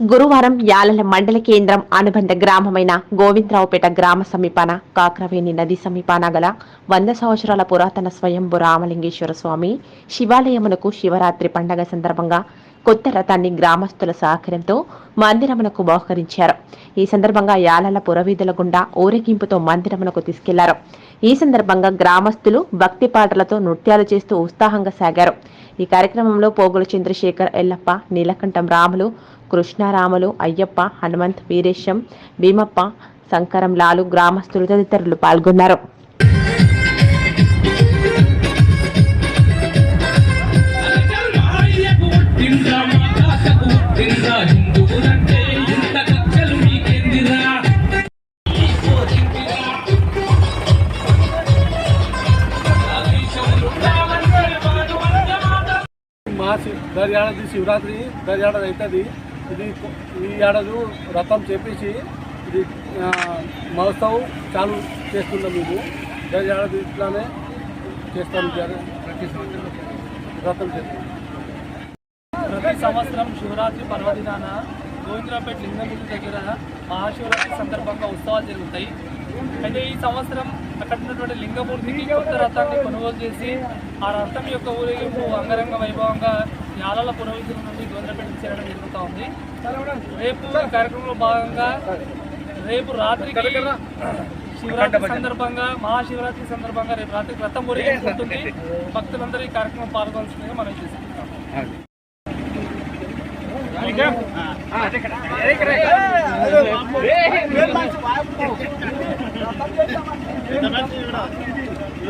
గురువారం యాలల మండల కేంద్రం అనుబంధ గ్రామమైన గోవిందరావుపేట గ్రామ సమీపాన కాక్రవేణి నది సమీపాన గల వంద సంవత్సరాల పురాతన స్వయంభు రామలింగేశ్వర స్వామి శివాలయమునకు శివరాత్రి పండగ సందర్భంగా కొత్త రథాన్ని గ్రామస్తుల సహకారంతో మందిరమునకు బహుకరించారు ఈ సందర్భంగా యాలల పురవీధుల గుండా ఊరేగింపుతో మందిరమునకు తీసుకెళ్ళారు. ఈ సందర్భంగా గ్రామస్తులు భక్తి పాటలతో నృత్యాలు చేస్తూ ఉత్సాహంగా సాగారు. ఈ కార్యక్రమంలో పోగుల చంద్రశేఖర్ ఎల్లప్ప నీలకంఠం రాములు కృష్ణారాములు అయ్యప్ప హనుమంత్ వీరేశం భీమప్ప శంకరం లాలు గ్రామస్తులు తదితరులు పాల్గొన్నారు. మా శి- ఏడాది శివరాత్రి దర్ ఏడాది అవుతుంది. ఇది ఈ ఏడాది రథం చేపించి ఇది మహోత్సవం చాలు చేస్తున్నాం మేము దర్ ఏడాది ఇట్లానే చేస్తాం జర- రథం చేస్తాం. ప్రతి సంవత్సరం శివరాత్రి పర్వదినాన గోవిందరాపేట లింగముడి దగ్గర మహాశివరాత్రి సందర్భంగా ఉత్సవాలు జరుగుతాయి. అయితే ఈ సంవత్సరం అక్కడ ఉన్నటువంటి లింగమూర్తికి కొత్త రథాన్ని కొనుగోలు చేసి ఆ రథం యొక్క ఊరేగింపు అంగరంగ వైభవంగా యాలల పురోహితుల నుండి గోవిందరాపేటకి చేరడం జరుగుతూ ఉంది. రేపు కార్యక్రమంలో భాగంగా రేపు రాత్రికి శివరాత్రి సందర్భంగా మహాశివరాత్రి సందర్భంగా రేపు రాత్రికి రథం ఊరేగింపు ఉంటుంది. భక్తులందరూ ఈ కార్యక్రమం పాల్గొనాల్సిందిగా మనం చేసుకుంటాం ఈ రథం చేసి రథం